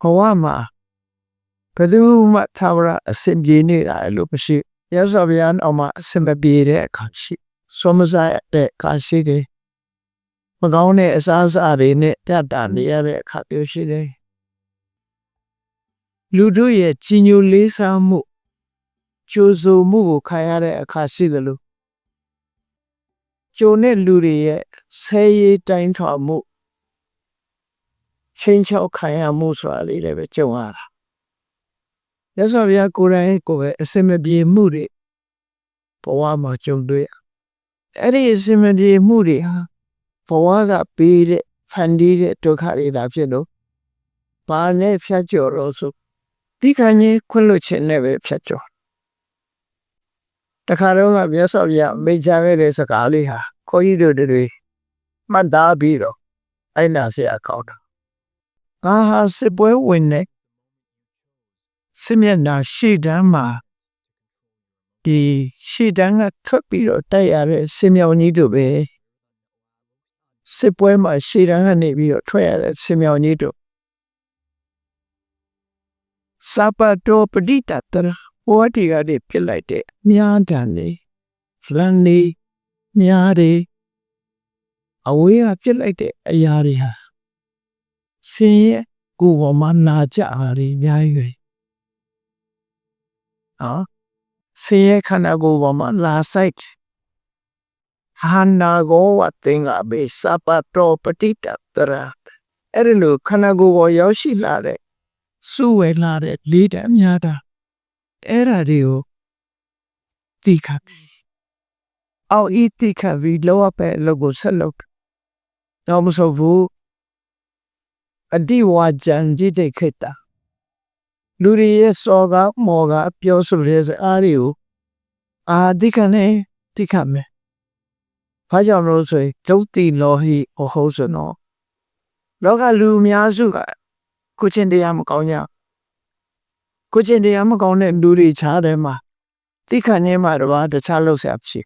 ဘဝမှာဘယ်သူမှသာဝရအစဉ်ပြေနေတာလို့မရှိရသော်ဗျာအောင်မှာအစဉ်မပြေတဲ့အခါရှိစောမစားတဲ့အခါရှိတယ်မကောင်းတဲ့အစားအစာတွေနဲ့တတ်တာနေရတဲ့အခါမျိုးရှိတယ်လူတို့ရဲ့ကြီးညိုလေးစားမှုကြိုးဆိုမှုကိုခံရတဲ့အခါရှိသလိုကြိုနဲ့လူတွေရဲ့ဆဲရေးတိုင်းထွာမှု ချင်းချောက်ခံရမှုဆိုတာလေးလည်းပဲကြုံရတာရသော်ဗျာကိုယ်တိုင်ကိုယ်ပဲအစင်မပြေမှုတွေဘဝမှာကြုံတွေ့ရအဲ့ဒီအစင်မပြေမှုတွေဟာဘဝကပေးတဲ့ဖန်တီးတဲ့ဒုက္ခတွေသာဖြစ်လို့ဘာနဲ့ဖြတ်ကျော်တော့ဆိုဒီကံကြီးခွင့်လွှတ်ခြင်းနဲ့ပဲဖြတ်ကျော်တခါတော့ကမြတ်စွာဘုရားမိန့်ကြားခဲ့တဲ့စကားလေးဟာခေါကြီးတို့တွေမှတ်သားပြီးတော့အဲ့နာဆရာကောင်းတာ ငါဟာစစ်ပွဲဝင်နေစစ်မျက်နှာရှေ့တန်းမှာဒီရှေ့တန်းကထွက်ပြီးတော့တိုက်ရတဲ့စစ်မြောင်ကြီးတို့ပဲစစ်ပွဲမှာရှေ့တန်းကနေပြီးတော့ထွက်ရတဲ့စစ်မြောင်ကြီးတို့စပါတိုပဒိတတရဟောဒီကတည်းပြစ်လိုက်တဲ့မြားတန်လေးဖလန်လေးမြားတွေအဝေးကပြစ်လိုက်တဲ့အရာတွေဟာ ဆင်းရဲကိုယ်ပေါ်မှာနာကြတာတွေအများကြီးပဲနော်ဆင်းရဲခန္ဓာကိုယ်ပေါ်မှာလာဆိုင်ဟာနာကိုဝတ်တင်ကဘေစပါတောပတိတတရအဲ့ဒီလိုခန္ဓာကိုယ်ပေါ်ရောက်ရှိလာတဲ့စုဝဲလာတဲ့လေးတန်းများတာအဲ့ဒါတွေကိုတိခပ်အော်ဤတိခပ်ပြီးလောအပဲလောကိုဆက်လုပ်တော့မဆိုဘူး အတိဝါကြံကြည့်တဲ့ခေတ္တလူတွေရဲ့စော်ကမော်ကပြောဆိုတဲ့စအားတွေကိုအာတိခနဲ့တိခမယ်ဘာကြောင့်လို့ဆိုရင်ဒုတိလောဟိအဟုတ်ဆိုတော့လောကလူအများစုကကိုချင်းတရားမကောင်းကြကိုချင်းတရားမကောင်းတဲ့လူတွေခြားတယ်မှာတိခနဲ့မှတော့တခြားလောက်ဆရာဖြစ်